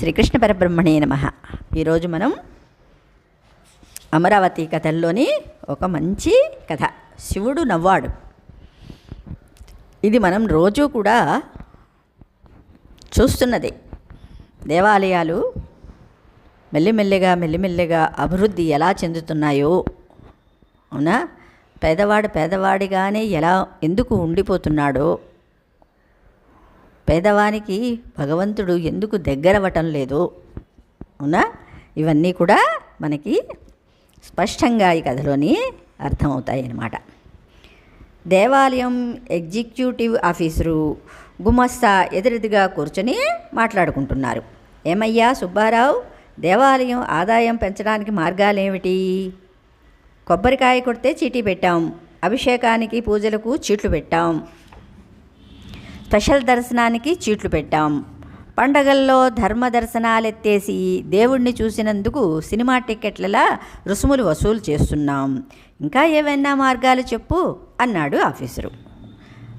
శ్రీకృష్ణ పరబ్రహ్మణే నమ. ఈరోజు మనం అమరావతి కథల్లోని ఒక మంచి కథ. శివుడు నవ్వాడు. ఇది మనం రోజు కూడా చూస్తున్నదే. దేవాలయాలు మెల్లిమెల్లిగా మెల్లిమెల్లిగా అభివృద్ధి ఎలా చెందుతున్నాయో. అవునా? పేదవాడు పేదవాడిగానే ఎలా ఎందుకు ఉండిపోతున్నాడో. పేదవానికి భగవంతుడు ఎందుకు దగ్గరవటం లేదు? అవునా? ఇవన్నీ కూడా మనకి స్పష్టంగా ఈ కథలోని అర్థమవుతాయి అన్నమాట దేవాలయం ఎగ్జిక్యూటివ్ ఆఫీసరు గుమస్తా ఎదురెదుగా కూర్చొని మాట్లాడుకుంటున్నారు. ఏమయ్యా సుబ్బారావు దేవాలయం ఆదాయం పెంచడానికి మార్గాలేమిటి? కొబ్బరికాయ కొడితే చీటీ పెట్టాం అభిషేకానికి పూజలకు చీట్లు పెట్టాం స్పెషల్ దర్శనానికి చీట్లు పెట్టాం. పండగల్లో ధర్మ దర్శనాలెత్తేసి దేవుణ్ణి చూసినందుకు సినిమా టిక్కెట్లలా రుసుములు వసూలు చేస్తున్నాం. ఇంకా ఏవైనా మార్గాలు చెప్పు అన్నాడు ఆఫీసరు.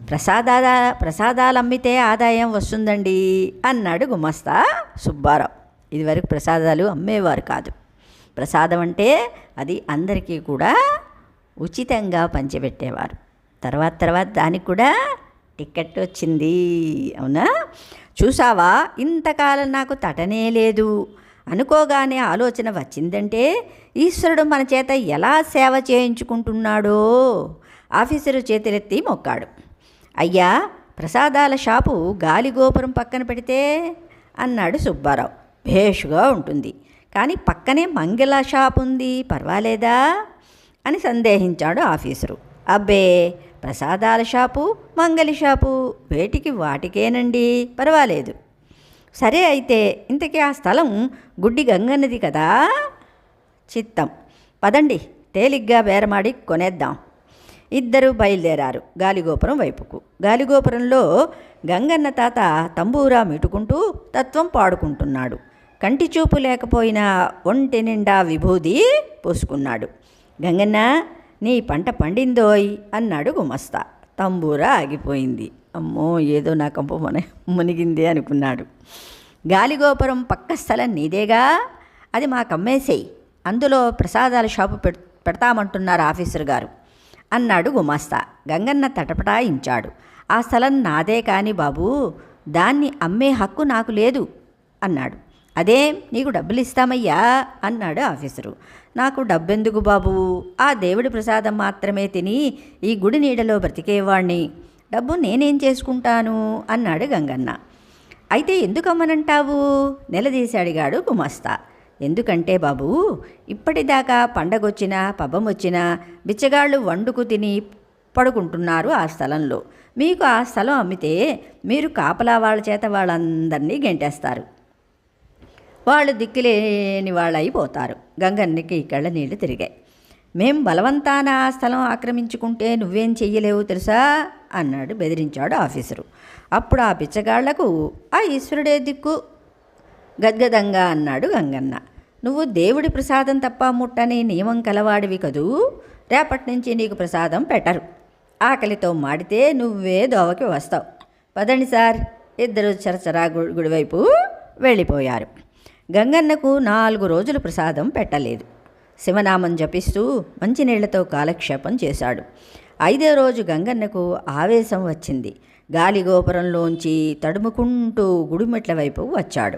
ప్రసాదాల ప్రసాదాలు అమ్మితే ఆదాయం వస్తుందండి అన్నాడు గుమస్తా సుబ్బారావు. ఇదివరకు ప్రసాదాలు అమ్మేవారు కాదు. ప్రసాదం అంటే అది అందరికీ కూడా ఉచితంగా పంచిపెట్టేవారు. తర్వాత తర్వాత దానికి కూడా టికెట్ వచ్చింది. అవునా? చూసావా? ఇంతకాలం నాకు తటనే లేదు. అనుకోగానే ఆలోచన వచ్చిందంటే ఈశ్వరుడు మన చేత ఎలా సేవ చేయించుకుంటున్నాడో? ఆఫీసరు చేతులెత్తి మొక్కాడు. అయ్యా ప్రసాదాల షాపు గాలిగోపురం పక్కన పెడితే? అన్నాడు సుబ్బారావు. భేషుగా ఉంటుంది. కానీ పక్కనే మంగళ షాప్ ఉంది పర్వాలేదా? అని సందేహించాడు ఆఫీసరు. అబ్బే ప్రసాదాల షాపు మంగలి షాపు వేటికి వాటికేనండి? పర్వాలేదు. సరే అయితే ఇంతకీ ఆ స్థలం గుడ్డి గంగన్నది కదా? చిత్తం. పదండి తేలిగ్గా బేరమాడి కొనేద్దాం. ఇద్దరు బయలుదేరారు గాలిగోపురం వైపుకు. గాలిగోపురంలో గంగన్న తాత తంబూరా మిటుకుంటూ తత్వం పాడుకుంటున్నాడు. కంటి చూపు లేకపోయినా ఒంటి నిండా విభూది పోసుకున్నాడు. గంగన్న నీ పంట పండిందోయ్ అన్నాడు గుమస్తా తంబూరా ఆగిపోయింది. అమ్మో ఏదో నా కంపు మన మునిగింది అనుకున్నాడు. గాలిగోపురం పక్క స్థలం నీదేగా? అది మాకు అమ్మేసేయి అందులో ప్రసాదాల షాపు పెడ్ పెడతామంటున్నారు ఆఫీసర్ గారు. అన్నాడు గుమాస్తా గంగన్న తటపటాయించాడు. ఆ స్థలం నాదే కాని బాబు దాన్ని అమ్మే హక్కు నాకు లేదు అన్నాడు. అదేం నీకు డబ్బులు ఇస్తామయ్యా అన్నాడు ఆఫీసరు. నాకు డబ్బెందుకు బాబు? ఆ దేవుడి ప్రసాదం మాత్రమే తిని ఈ గుడి నీడలో బ్రతికేవాణ్ణి. డబ్బు నేనేం చేసుకుంటాను? అన్నాడు గంగన్న. అయితే ఎందుకమ్మనంటావు? నిలదీశాడిగాడు నిలదీసి అడిగాడు గుమస్తా. ఎందుకంటే బాబు ఇప్పటిదాకా పండగొచ్చినా పబ్బం వచ్చినా బిచ్చగాళ్ళు వండుకు తిని పడుకుంటున్నారు ఆ స్థలంలో. మీకు ఆ స్థలం అమ్మితే మీరు కాపలా వాళ్ళ చేత వాళ్ళందరినీ గెంటేస్తారు. వాళ్ళు దిక్కులేని వాళ్ళు అయిపోతారు గంగన్నకి కళ్ళ నీళ్ళు తిరిగాయి. మేం బలవంతాన ఆ స్థలం ఆక్రమించుకుంటే నువ్వేం చెయ్యలేవు తెలుసా? అన్నాడు బెదిరించాడు ఆఫీసరు. అప్పుడు ఆ పిచ్చగాళ్ళకు ఆ ఈశ్వరుడే దిక్కు. గద్గదంగా అన్నాడు గంగన్న. నువ్వు దేవుడి ప్రసాదం తప్ప ముట్టని నియమం కలవాడివి కదూ? రేపటి నుంచి నీకు ప్రసాదం పెట్టరు. ఆకలితో మాడితే నువ్వే దోవకి వస్తావు. పదండి సార్. ఇద్దరు చరచరా గుడివైపు వెళ్ళిపోయారు. గంగన్నకు నాలుగు రోజులు ప్రసాదం పెట్టలేదు. శివనామం జపిస్తూ మంచినీళ్ళతో కాలక్షేపం చేశాడు. ఐదో రోజు గంగన్నకు ఆవేశం వచ్చింది. గాలిగోపురంలోంచి తడుముకుంటూ గుడిమెట్ల వైపు వచ్చాడు.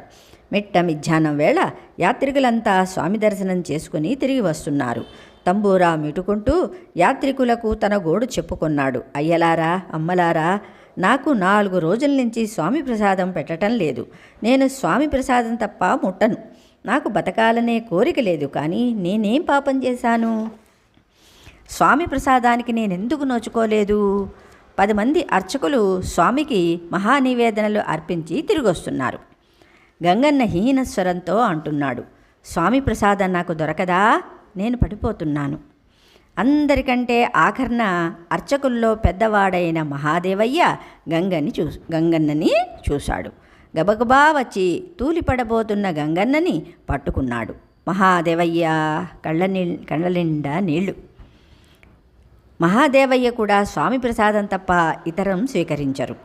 మిట్ట మధ్యాహ్నం వేళ యాత్రికులంతా స్వామి దర్శనం చేసుకుని తిరిగి వస్తున్నారు. తంబూరా మిటుకుంటూ యాత్రికులకు తన గోడు చెప్పుకున్నాడు. అయ్యలారా అమ్మలారా నాకు నాలుగు రోజుల నుంచి స్వామి ప్రసాదం పెట్టడం లేదు. నేను స్వామి ప్రసాదం తప్ప ముట్టను. నాకు బతకాలనే కోరిక లేదు. కానీ నేనేం పాపం చేశాను? స్వామి ప్రసాదానికి నేనెందుకు నోచుకోలేదు? పది మంది అర్చకులు స్వామికి మహానివేదనలు అర్పించి తిరిగొస్తున్నారు. గంగన్న హీనస్వరంతో అంటున్నాడు. స్వామి ప్రసాదం నాకు దొరకదా? నేను పడిపోతున్నాను. అందరికంటే ఆఖరణ అర్చకుల్లో పెద్దవాడైన మహాదేవయ్య గంగని చూ గంగన్నని చూశాడు. గబగబా వచ్చి తూలిపడబోతున్న గంగన్నని పట్టుకున్నాడు. మహాదేవయ్య కళ్ళ నీ కళ్ళ నిండా నీళ్ళు. మహాదేవయ్య కూడా స్వామి ప్రసాదం తప్ప ఇతరం స్వీకరించరు.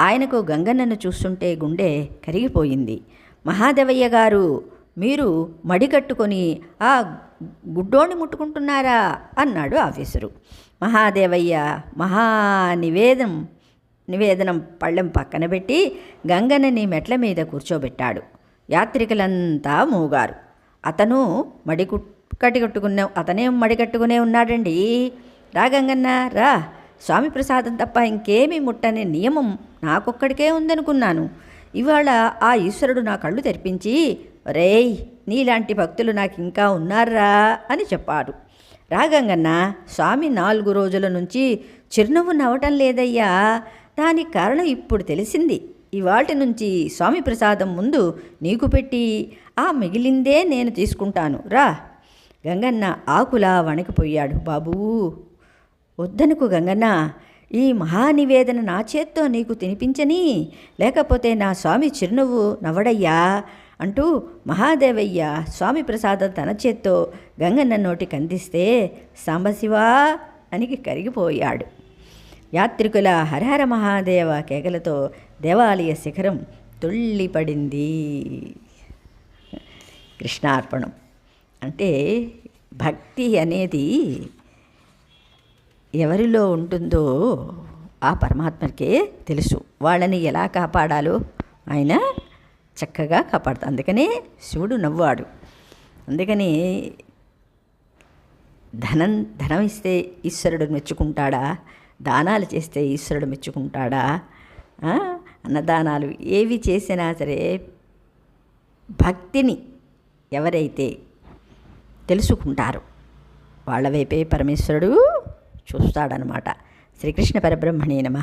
ఆయనకు గంగన్నను చూస్తుంటే గుండె కరిగిపోయింది. మహాదేవయ్య గారు మీరు మడి కట్టుకొని ఆ గుడ్డోని ముట్టుకుంటున్నారా? అన్నాడు ఆఫీసరు. మహాదేవయ్య మహా నివేదం నివేదనం పళ్ళెం పక్కన పెట్టి గంగన్నని మెట్ల మీద కూర్చోబెట్టాడు. యాత్రికులంతా మూగారు. అతను మడి కట్టి కట్టుకునే అతనే మడి కట్టుకునే ఉన్నాడండి. రా గంగన్న రా. స్వామి ప్రసాదం తప్ప ఇంకేమీ ముట్టనే నియమం నాకొక్కడికే ఉందనుకున్నాను. ఇవాళ ఆ ఈశ్వరుడు నా కళ్ళు తెరిపించి రేయ్ నీలాంటి భక్తులు నాకు ఇంకా ఉన్నారా అని చెప్పాడు. రాగంగన్న స్వామి నాలుగు రోజుల నుంచి చిరునవ్వు నవ్వటం లేదయ్యా. దానికి కారణం ఇప్పుడు తెలిసింది. ఇవాటి నుంచి స్వామి ప్రసాదం ముందు నీకు పెట్టి ఆ మిగిలిందే నేను తీసుకుంటాను. రా. గంగన్న ఆకులా వణికిపోయాడు. బాబూ వద్దనుకు గంగన్న. ఈ మహానివేదన నా చేత్తో నీకు తినిపించని లేకపోతే నా స్వామి చిరునవ్వు నవ్వడయ్యా. అంటూ మహాదేవయ్య స్వామి ప్రసాదం తన చేత్తో గంగన్న నోటికి అందిస్తే సాంబశివా అని కరిగిపోయాడు. యాత్రికుల హరహర మహాదేవ కేకలతో దేవాలయ శిఖరం తుళ్ళిపడింది. కృష్ణార్పణం. అంటే భక్తి అనేది ఎవరిలో ఉంటుందో ఆ పరమాత్మకే తెలుసు. వాళ్ళని ఎలా కాపాడాలో ఆయన చక్కగా కాపాడుతాడు అందుకనే శివుడు నవ్వాడు. అందుకని ధనం ధనం ఇస్తే ఈశ్వరుడు మెచ్చుకుంటాడా? దానాలు చేస్తే ఈశ్వరుడు మెచ్చుకుంటాడా? అన్నదానాలు ఏవి చేసినా సరే భక్తిని ఎవరైతే తెలుసుకుంటారో వాళ్ళ వైపే పరమేశ్వరుడు చూస్తాడనమాట శ్రీకృష్ణ పరబ్రహ్మణే నమ.